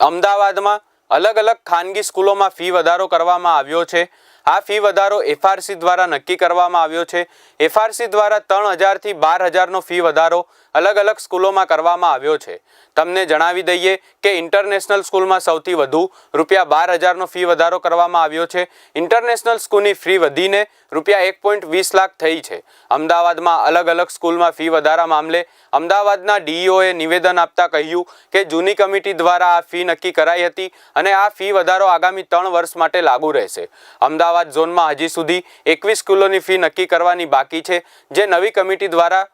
અમદાવાદમાં અલગ અલગ ખાનગી સ્કૂલોમાં ફી વધારો કરવામાં આવ્યો છે. આ ફી વધારો એફઆરસી દ્વારા નક્કી કરવામાં આવ્યો છે. એફઆરસી દ્વારા ત્રણ હજારથી બાર હજારનો ફી વધારો અલગ અલગ સ્કૂલોમાં કરવામાં આવ્યો છે. તમને જણાવી દઈએ કે ઇન્ટરનેશનલ સ્કૂલમાં સૌથી વધુ રૂપિયા બાર હજારનો ફી વધારો કરવામાં આવ્યો છે. ઇન્ટરનેશનલ સ્કૂલની ફી વધીને રૂપિયા એક પોઈન્ટ વીસ લાખ થઈ છે. અમદાવાદમાં અલગ અલગ સ્કૂલમાં ફી વધારા મામલે અમદાવાદના ડીઈઓએ નિવેદન આપતા કહ્યું કે જૂની કમિટી દ્વારા આ ફી નક્કી કરાઈ હતી અને આ ફી વધારો આગામી ત્રણ વર્ષ માટે લાગુ રહેશે. અમદાવાદ ઝોનમાં હજી સુધી એકવીસ સ્કૂલોની ફી નક્કી કરવાની બાકી છે, જે નવી કમિટી દ્વારા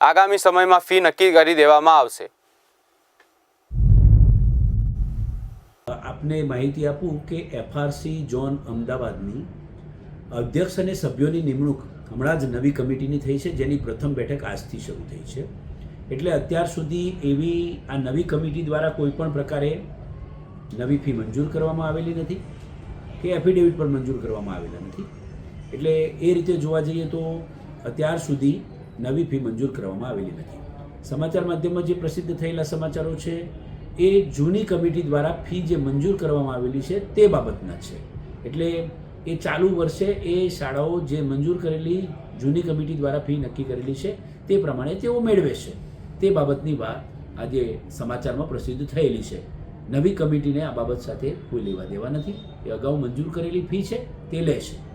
આગામી સમયમાં ફી નક્કી કરી દેવામાં આવશે. આપને માહિતી આપું કે એફઆરસી ઝોન અમદાવાદની અધ્યક્ષ અને સભ્યોની નિમણૂક હમણાં જ નવી કમિટીની થઈ છે, જેની પ્રથમ બેઠક આજથી શરૂ થઈ છે. એટલે અત્યાર સુધી એવી આ નવી કમિટી દ્વારા કોઈ પણ પ્રકારે નવી ફી મંજૂર કરવામાં આવેલી નથી. કે એફિડેવિટ પણ મંજૂર કરવામાં આવેલા નથી. એટલે એ રીતે જોવા જઈએ તો અત્યાર સુધી નવી ફી મંજૂર કરવામાં આવેલી નથી. સમાચાર માધ્યમમાં જે પ્રસિદ્ધ થયેલા સમાચારો છે, એ જૂની કમિટી દ્વારા ફી જે મંજૂર કરવામાં આવેલી છે, તે બાબતના છે. એટલે એ ચાલુ વર્ષે એ શાળાઓ જે મંજૂર કરેલી જૂની કમિટી દ્વારા ફી નક્કી કરેલી છે, તે પ્રમાણે તેઓ મેળવે છે. તે બાબતની વાત આજે સમાચારમાં પ્રસિદ્ધ થયેલી છે. નવી કમિટીને આ બાબત સાથે કોઈ લેવા દેવા નથી. એ અગાઉ મંજૂર કરેલી ફી છે, તે લે છે